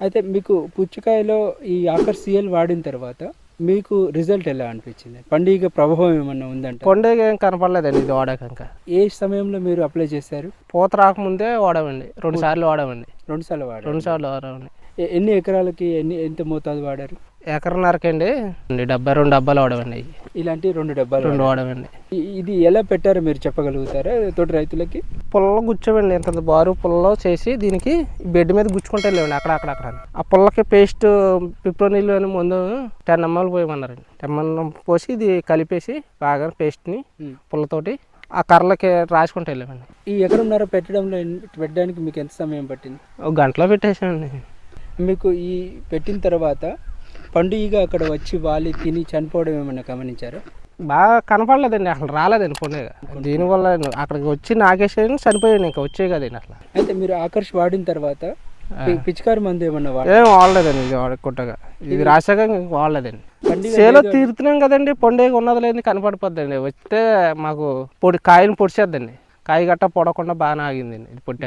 అయితే మీకు పుచ్చకాయలో ఈ ఆకర్ సిఎల్ వాడిన తర్వాత మీకు రిజల్ట్ ఎలా అనిపించింది? పండుగ ప్రభావం ఏమన్నా ఉందంట కొండేగ ఏం కనపడలేదండి ఇది వాడాక ఇంకా ఏ సమయంలో మీరు అప్లై చేశారు? పూత రాకముందే వాడామండి. రెండు సార్లు వాడామండి. రెండు సార్లు వాడారు. రెండు సార్లు వాడామండి. ఎన్ని ఎకరాలకి ఎన్ని ఎంత మోతాదు వాడారు? ఎకరన్నరకండి. డెబ్బై రెండు డబ్బాలు వాడామండి. ఇవి. ఇలాంటి రెండు డబ్బాలు రెండు ఇ- ఇది ఎలా పెట్టారో మీరు చెప్పగలుగుతారా? తోటి రైతులకి? పుల్ల గుచ్చామండి ఇంత బారు పుల్లలో చేసి దీనికి బెడ్ మీద గుచ్చుకుంటే వెళ్ళామండి అక్కడ అక్కడ అక్కడ. ఆ పుల్లకి పేస్ట్ పిప్రోనీళ్ళు అని ముందు టెన్ ఎంఎల్ పోయమన్నారండి. టెన్ ఎంఎల్ పోసి ఇది కలిపేసి బాగా పేస్ట్ని. పుల్లతోటి ఆ కర్రలకి రాసుకుంటూ వెళ్ళామండి. ఈ ఎకరంన్నర పెట్టడంలో పెట్టడానికి మీకు ఎంత సమయం పట్టింది? ఒక గంటలో పెట్టేసామండి. మీకు ఈ పెట్టిన తర్వాత పండుగ అక్కడ వచ్చి వాలి తిని చనిపోవడం ఏమైనా గమనించారా? బాగా కనపడలేదండి అసలు రాలేదండి పండుగ దీనివల్ల అక్కడికి వచ్చి నాగేసాను చనిపోయాను ఇంకా వచ్చే కదండి అసలు. అయితే మీరు ఆకర్ష్ వాడిన తర్వాత పిచికారి మందు ఏమన్నా? ఏం వాడలేదండి ఇది వాడకుంటగా. ఇది రాశాక ఇంక వాడలేదండి. చేలో తీరుతున్నాం కదండి పండుగ ఉన్నది లేని కనపడిపోద్దండి. వస్తే మాకు పొడి కాయలు పొడిచేద్దండి. కాయ గట్ట పొడకుండా బాగానే ఆగిందండి ఇది పుట్టే